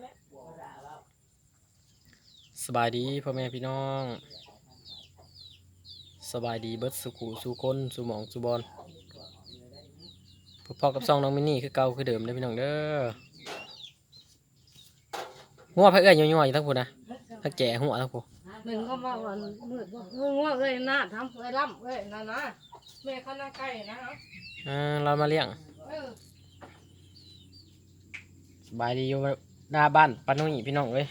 ไหมสบายดีพ่อแม่พี่น้อง สบายดีเบิดสุขุสุคนสุหมองสุบอลพ่อกับซองน้องมินนี่คือเก่าคือเดิมเด้อพี่น้องเด้อหัวพระเอ้ยย่อยๆอยู่ทั้งพูนนะทั้งแก่หัวทั้งพูหนึ่งก็มาวันมืดบอกเฮ้ยว่าเอ้ยหน้าทำเอ้ยล่ำเอ้ยนั่นนะแม่เขาหน้าใกล้นะอ่าเรามาเลี้ยงเออสบายดีอยู่ หน้าบ้านปานุ่ยพี่น้องเอ้ย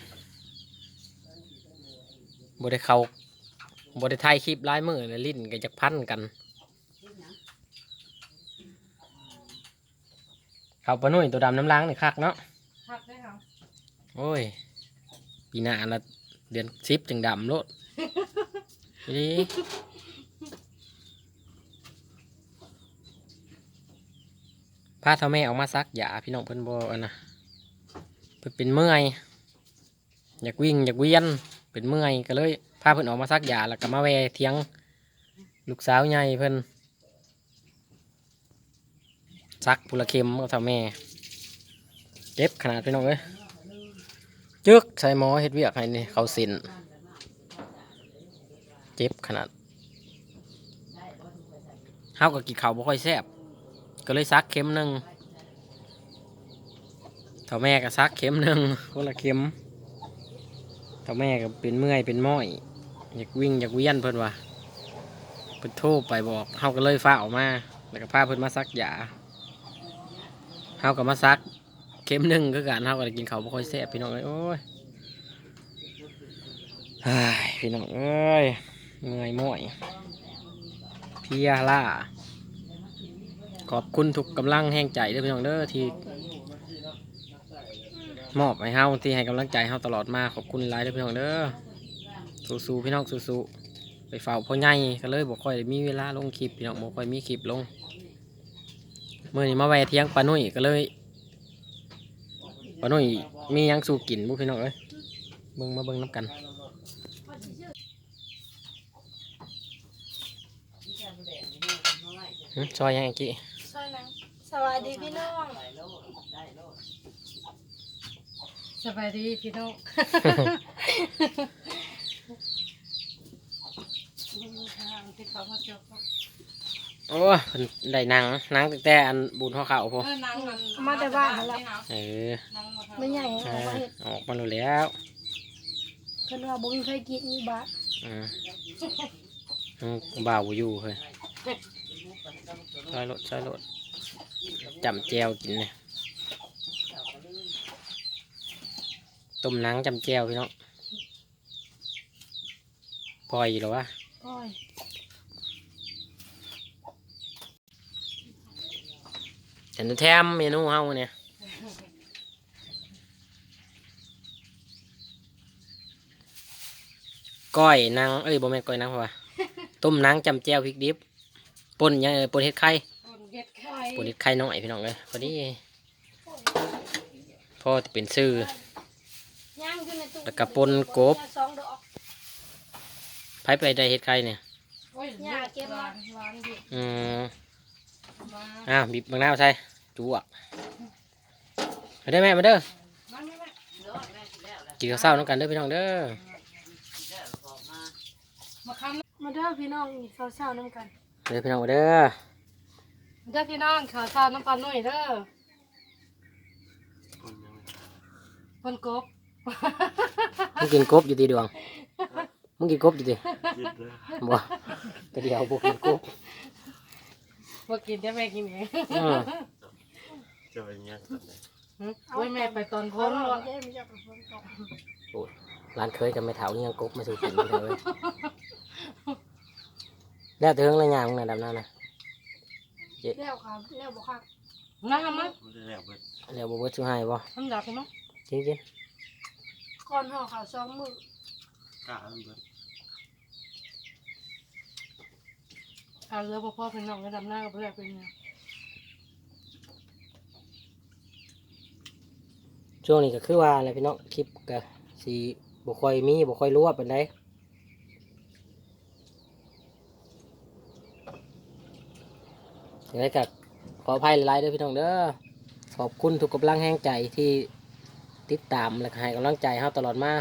บ่ได้เข้าบ่ได้ถ่ายคลิปหลายมือเลยลิ้นก็จักพันกัน เขาปานุ่ยตัวดำน้ำล้างนี่คักเนาะพักได้เหรอโอ้ย ปีหน้าละเดือนสิบจึงดำโลดดีพาเท่าแม่ออกมาซักยาพี่น้องเพิ่นบอันนะ เพิ่นเป็นเมื่อยอยากวิ่งอยากเวียนเป็นเมื่อยก็เลยพาเพิ่นออกมาซักยาแล้วก็มาแวเทียงลูกสาวใหญ่เพิ่นซักพุละเข็มกับเท่าแม่เจ็บขนาดพี่น้องเอ้ยจึกใส่หมอเฮ็ดเวียกให้นี่เขาสินเจ็บขนาดเฮาก็กินข้าวบ่ค่อยแซ่บก็เลยซักเข็มหนึ่ง เท่าแม่ก็ซักเข็มหนึ่งคนละเข็มเท่าแม่ก็เป็นเมื่อยเป็นม้อยอยากวิ่งอยากเวียนเพิ่นว่าเพิ่นโทรไปบอกเฮาก็เลยฟ้าออกมาแล้วก็พาเพิ่นมาซักยาเฮาก็มาซักเข็มหนึ่งก็การเท่ากันกินเขาวบ่ค่อยแซ่บพี่น้องเอ้ยโอ้ยพี่น้องเอ้ยเมื่อยม่อยเพียล่าขอบคุณทุกกำลังแห่งใจเด้อพี่น้องเด้อที่ มอบให้เฮาที่ให้กำลังใจเฮาตลอดมาขอบคุณหลายเด้อพี่น้องเด้อสู้ๆพี่น้องสู้ๆไปเฝ้าพ่อใหญ่ก็เลยบ่ค่อยมีเวลาลงคลิปพี่น้องบ่ค่อยมีคลิปลงเมื่อนี้มาแวะเที่ยงปานุ่ยก็เลยปานุ่ยมียังสู่กินบุพี่น้องเอ้ยเบิ่งมาเบิ่งน้ำกันซอยยังไงกี้ใช่นะสวัสดีพี่น้อง สบายดีพี่น้อง ที่เขามาเจอโอ้ยเพิ่นได้หนังหนังตั้งแต่อันบุญห่อข้าวพอเออนั่งมาแต่บ้านแล้วเออไม่ใหญ่อ่าเอาไว้เฮ็ดออกมาแล้วแล้วเพิ่นว่าบ่มีใครกินนี่บาทอืมอืมบ่าวบ่อยู่เฮ้ยซอยรถซอยรถจำแจวกินเนี่ย ต้มหนังจำแจวพี่น้องปล่อยอยู่หรอวะก้อยฉันจะแถมเมนูเฮาเนี่ยก้อยนางเอ้ยบ่แม่นก้อยนางเพราะว่าต้มนางจำแจ่วพริกดิบป่นยังเอ้ยป่นเห็ดไข่คนเฮ็ดไข่ป่นเห็ดไข่น้อยพี่น้องเลยพอดีพ่อจะเป็นซื้าองอยู่ในตู้ แล้วก็ปนกบสองดอกไผไปได้เห็ดไข่เนี่ยโอ้ยย่าเก็บมาหวานดิอืมมาอ้าวบีบบางนาวใส่จวกมาเด้อแม่มาเด้อมาแม่กินข้าวเช้าน้ำกันเด้อพี่น้องเด้อมาคำมาเด้อพี่น้องกินข้าวเช้าน้ำกันเด้อพี่น้องมาเด้อเด้อพี่น้องข้าวเช้าน้ำปลาหน่อยเด้อคนกบ มึงกินกบอยู่ตีดวง มึงกินกบอยู่ตีบ่แต่เดียวบ่กินกบบ่กินได้แม่กินเองอืมจะไปเงี้ยก่อนเลยโอ้ยแม่ไปตอนพ้นวะร้านเคยกับแม่เถานี่ยังกบมาสู่กินเลยแล้วเถิงอะไรอย่างมึงน่ะดำน้านะแล้วครับแล้วบ่ครับน้ำมั้ยไม่ได้แล้วเบิดแล้วบ่เบิดชูให้บ่ทำอยากมั้ยกินกิน ก่อนห่อข้าวสองมื้อ กล้ามันเบิดเอาเรือบ่พอพี่น้องก็ดำหน้ากับเพื่อนเป็นไงช่วงนี้ก็คือว่าอะไรพี่น้องคลิปก็สิบ่ค่อยมีบ่ค่อยรู้ว่าเป็นไดอย่างไรก็ขออภัยหลายๆเด้อพี่น้องเด้อขอบคุณทุกกำลังแห่งใจที่ ติดตามและก็ให้กำลังใจเฮาตลอดมา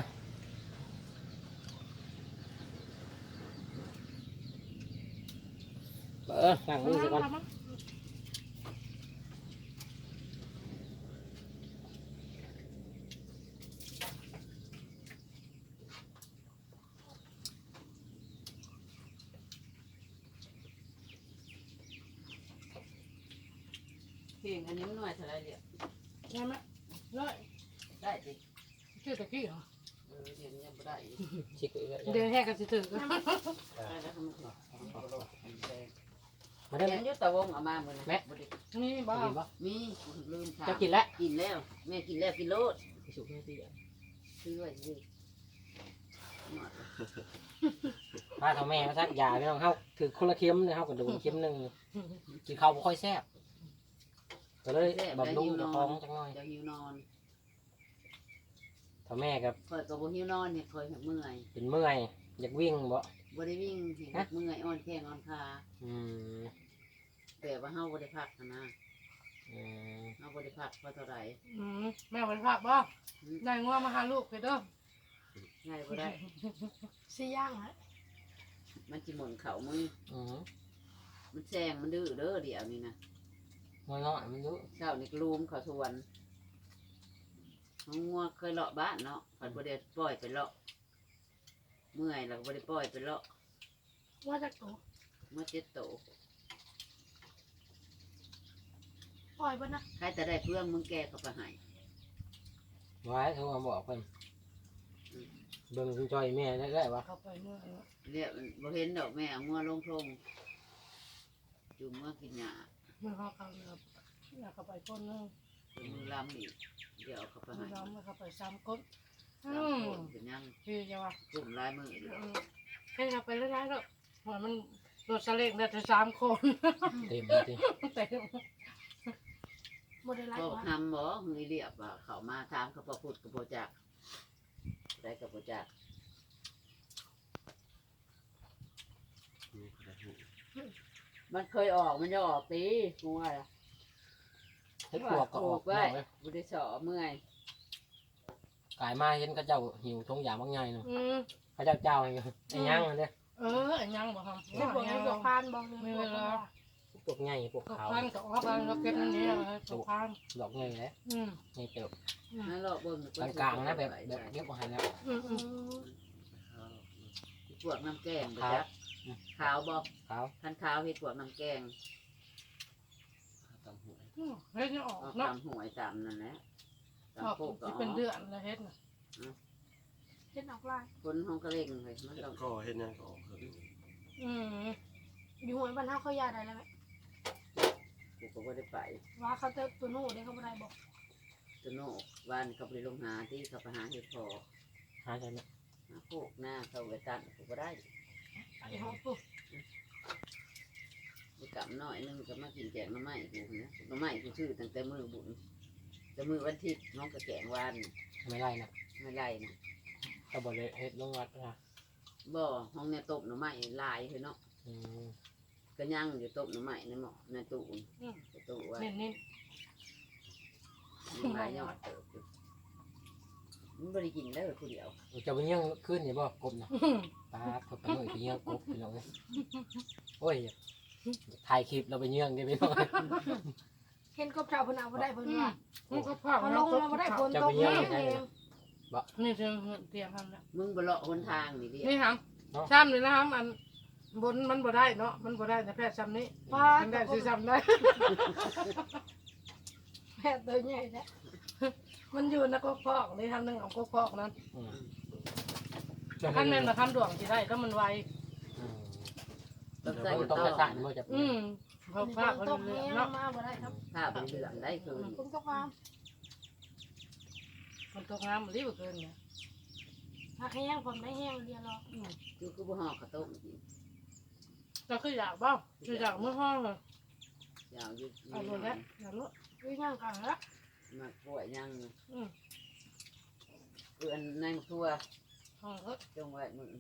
เออล้างมือซะก่อนเพลงอันนี้มันหน่อยเท่าไรเดียวใช่ไหมร้อย ได้ดิชื่อตะกี้เหรอเออเดี๋ยวนี้ยังไม่ได้อีกชิกอีกแล้วเดินแห้กันสิถือก็ได้แล้วทำไมหน่อยมาได้เดี๋ไหมยวยุตะวงเอามามือนะแม่ บ่ได้นี่บ้ากินปะมีลืมถามจะกินแล้วกินแล้ว แม่กินแล้วกินโลดสุกแม่ที่ซื้อไว้สิหมดพาเท่าแม่มาซักยาพี่น้องเฮาถือคนละเข็มเลยเฮากระดูกเข็มหนึ่งกินข้าวบ่ค่อยแซ่บก็เลยบำรุงเจ้าของจังหน่อยจะหิวนอน เท่าแม่กับคอยกับบ่หิวนอนเนี่ยคอยเห็นเมื่อยเป็นเมื่อยอยากวิ่งบ่บ่ได้วิ่งเห็นเมื่อยอ่อนแข้งอ่อนขาอืมแต่ว่าเฮาบ่ได้พักหั้นนะอืมเฮาบ่ได้พักเพราะเท่าไหร่อืมแม่เป็นภาพบ่ได้งัวมาหาลูกไปเด้อง่ายบ่ได้ สิย่างฮะมันสิหมุนเข่ามืออืมมันแซงมันดื้อเด้อเดี๋ยวนี้นะน้อยน้อยมันเยอะเช้านี่ก็ลูมเขาทวน น้องงัวเคยเลาะบ้านเนาะผัดบ่ได้ปล่อยไปเลาะ เมื่อยแล้วก็บ่ได้ปล่อยไปเลาะว่าจะโตเมื่อเจ็ดโตปล่อยบ่นะใครแต่ได้เพื่องมึงแกเขาไปให้ไว้โทรมาบอกเพิ่นเบิ่งคุณจอยแม่ได้ได้ปะเข้าไปเมื่อเรียกบ่เห็นดอกแม่เอางัวลงทงจุ่มเมื่อกินหญ้าเมื่อเขาเข้าแล้วอยากเข้าไปคนนึ งจุ่มมือลำอีกเดี๋ยวเอาเขาไปให้เราไม่เข้าไปซ้ำคนอืสามมคนเป็นยังคือจะว่าจุ่มลายมืออยู่อืมให้เข้าไปเรื่อยๆก็เหมือนมันรถสเล็กได้แต่สามคนเต็มจริงแต่บ่ได้ไล่ก็ว่าทำบ่เฮ้ยเรียบว่าเขามาถามเขาพอพูดกับโบจักได้กับโบจักมีคนละหูมันเคยออกมันจะออกตีกูว่าล่ะเฮ็ ดปวกก็ออกไว้เนาะเว้ยบุได้สอเมื่อยกายมาเห็นเขาเจ้าหิวทงยางบางไงเนาะอืมเขาเจ้าเจ้าไอ้ไอ้ยังนั่นเด้อเอออันยังบ่ทำไม่บอกให้บอกพานบอกเลยไม่บเวอกลาว่าพวกไงพวกตกขาวพันตกพันเราเก็บนั่นนี่เลยตกพันดอกไงแหล้วอืมไงเติบนั่นรอบเบิ่งกลางๆนะแบบแบบเรียบว่าหันแล้วอืมอือืมมพวกน้ำแกงบ่ขาวจักขาวบอกขาวทันขาวเฮ็ดพวกน้ำแกงตำหวย อืมเฮ็ดนี่ออกเอาเนาะตามหวยตามนั่นแหละตามออกโคกก็ที่อเป็นอกเดือนแล้วเฮ็ดน่ะเฮ็ดออกลายคนห้องกระเล่งเลยมันต้องก็เห็นยังก็ออกเพิ่มอืมอยู่หวยบ้านเฮาเขายาได้แล้วไหมกูก็บ่ได้ไปว่าเขาจะตัวนู้นได้เขาบ่ได้บอกตะโนกบ้านเขาไปลงหาที่เขาไปหาเฮ็ดพอหาใช่ไหมหาโคกหน้าเขาไปตัดกูก็ได้ไอ้ห้องปุ๊บ ไปกำน้อยนึงก็มากินแกงหน้ำไม้กูนะหน้ำไม้กูชื่อตั้งแต่มือบุญแต่มือวันที่น้องก็แกงวานไม่ไล่นะไม่ไล่นะก็บอกเลยเฮ็ดลงวัดนะบ่ห้องเนี่ยตบหน้ำไม้ลายคือเนาะอืมก็ย่างอยู่ตบหน้ำไม้ในหม้อในตู้อุ่นอืมในตู้ไว้เน้นนี่มีหลายยอดเติบอยู่มันบริกินได้ผู้เดียวจะไปเยี่ยงขึ้นนี่บ่กบนะปลาเขาไปหน่อยไปเยี่ยงกบพี่น้องเอ้ยโอ้ย ถ่ายคลิปเราไปเยี่ยงได้พี่น้องเห็นกบเจ้าเพิ่นเอาบ่ได้เพิ่นว่ามันก็พาเขาลงมาบ่ได้ฝนตกแห้งเองนี่เตียงเตียงทำแล้วมึงบเลาะหนทางนี่ดินี่ครับซ้ำนี่นะครับอันบนมันบ่ได้เนาะมันบ่ได้แต่แพทย์ซ้ำนี้ว่ามันได้สิซ้ำได้แม่ตัวใหญ่แท้มันอยู่ในกกพอกนี่ทำหนึ่งเอากกพอกนั้นอืมขั้นแม่นมาทำดวงที่ได้ก็มันไวอืม ต้องเดี๋ยวใส่บ่กระต้องต่กระอสานบ่จะอืมเขาภาพฝมันนตกเรื่แห้อยงเนาะมาบ่ได้ครับผ้าเป็นเหลืองได้คือฝนตกมามันตกน้ำมันรีบเกินเนี่ยถ้าแห้งฝนไม่แห้งเดียวหรอกคือคือบ่ห่อข้าวต้มกินเราคืออยากบ้างคืออยากมื่อห้องเลยยาวอยู่เอาหมดแล้วอยากรู้คือยังกันละมากล้วยย่างอืมเอือนในมะทั่วห้องก็จงไว้มือ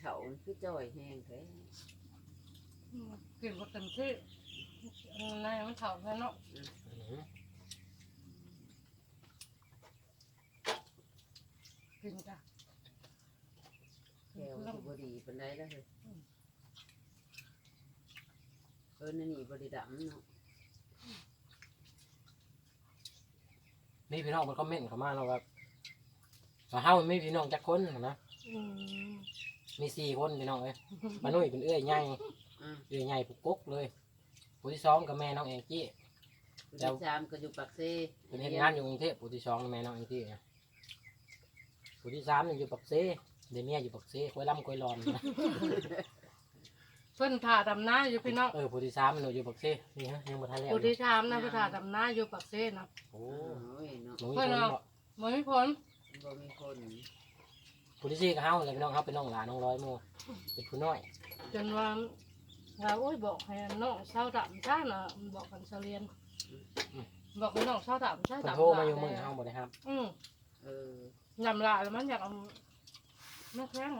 เขามันคือจ้อยแห้งแท้อืมกินก็เต็มที่อนายมันเฒ่าแล้วเนาะกินจ้ะแก้วสิบ่ดีปานใดแล้วเฮ้ยเออนั่นนี่บ่ได้ดำเนาะมีพี่น้องมันคอมเมนต์เข้ามาเนาะว่าว่าเฮามีพี่น้องจักคนนะอื มมีสี่คนพี่น้องเอ้ยมานุ่ยเป็นเอื้อยใหญ่อ่าเอื้อยใหญ่ปุกปุกเลยผู้ที่สองกับแม่น้องแองจี้ผู้ที่สามก็อยู่ปากเซ่เป็นเฮ็ดงานอยู่กรุงเทพผู้ที่สองกับแม่น้องแองจี้นะผู้ที่สามนี่อยู่ปักเซ่เดยวเมียอยู่ปักเซ่คอยล่ำคอยรอนนะเพิ่นถ่าดำน้าอยู่พี่น้องเออผู้ที่สามมันอยู่ปักเซ่นี่ฮะยังบ่ทันแล้วผู้ที่ถามนะเพิ่นถ่าดำน้าอยู่ปากเซ่นะ โอ้โอ้ยเนาะหนูมีคนบ่บ่มีผลบ่มีคน ผู้ที่สี่ก็เฮาเลยพี่น้องเฮาเป็นน้องหลานน้องร้อยโมเป็นผู้น้อยจนว่าว่าโอ้ยบอกให้น้องเศร้าดำซ่าน่ะบอกกันเสลียน บอกให้น้องเศร้าดำซ่าเพิ่นดำโทรมาอยู่เมืองเฮาบ่ได้ครับอืมเออยำลาแล้วมันอยากเอาแม่แข้ง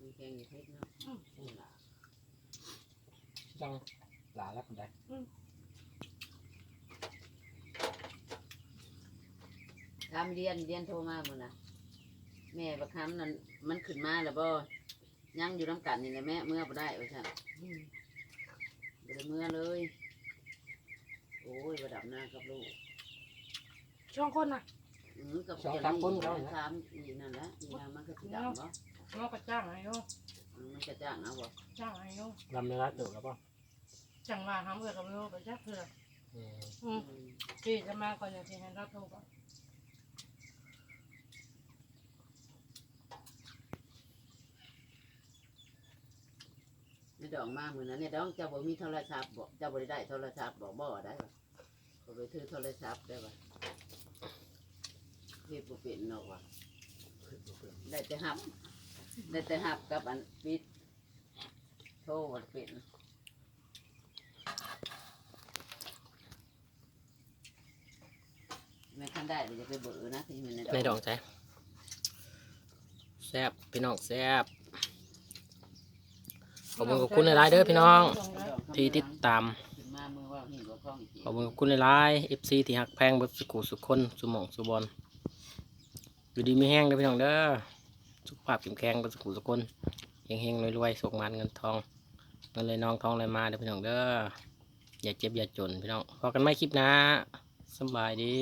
มีแกงอยู่เพชรเนาะจังหลานรับได้ทำเรียนเรียนโทรมามื้อน่ะ แม่บักคำนั่นมันขึ้นมาแล้วบ่ยังอยู่น้ำกันนี่แหละแม่เมื่อบ่ได้ว่าซั่นอืมบ่ได้เมื่อเลย โอ้ยระดับหน้ากับลูกช่องคนน่ะอืมกับสามอีนั่นแหละอีนั่นมันก็สิดำบ่น้องก็จ้างให้โยอืมมันจะจ้างเอาบ่จ้างให้โยลำเนื้อเติบแล้วป่ะจังว่าทำเกิดกับโยไปจ้าเพื่ออืมอืมอืมพี่จะมาก่อนอย่างที่ให้รับโทรก่อน ดองมาเหมือนนั้นเนี่ยดองเจ้าบ่มีโทรศัพท์บ่เจ้าบ่ได้ได้โทรศัพท์บ่บ่ได้บ่ก็ไปถือโทรศัพท์ได้บ่เฮ็ดบ่เป็นนาะว่ะได้แต่หับ ได้แต่หับกับอันปิดโทรบ่เป็นแม่คันได้เดี๋ยวจะไปเบื่อนะที่มันในดองใจแซบพี่น้องแซบ ขอบคุณขอบคุณหลายๆเด้อพี่น้อง ที่ติดตามขอว่าหินว่าคล้องอีกขอบคุณขอบคุณหลายๆ FC ที่หักแพงเบดสุขุสุขคนสุหมองสุบอลอยู่ดีไมีแห้งเด้อพี่น้องเด้อสุขภาพแข็งแข็งเบดสุขุสุขคนเฮงๆรวยๆส่งมันเงินทองเงินเลยน้องทองเลยมาเด้อพี่น้องเด้ออย่าเจ็บอย่าจนพี่น้องพอกันไม่คลิปนะสบายดี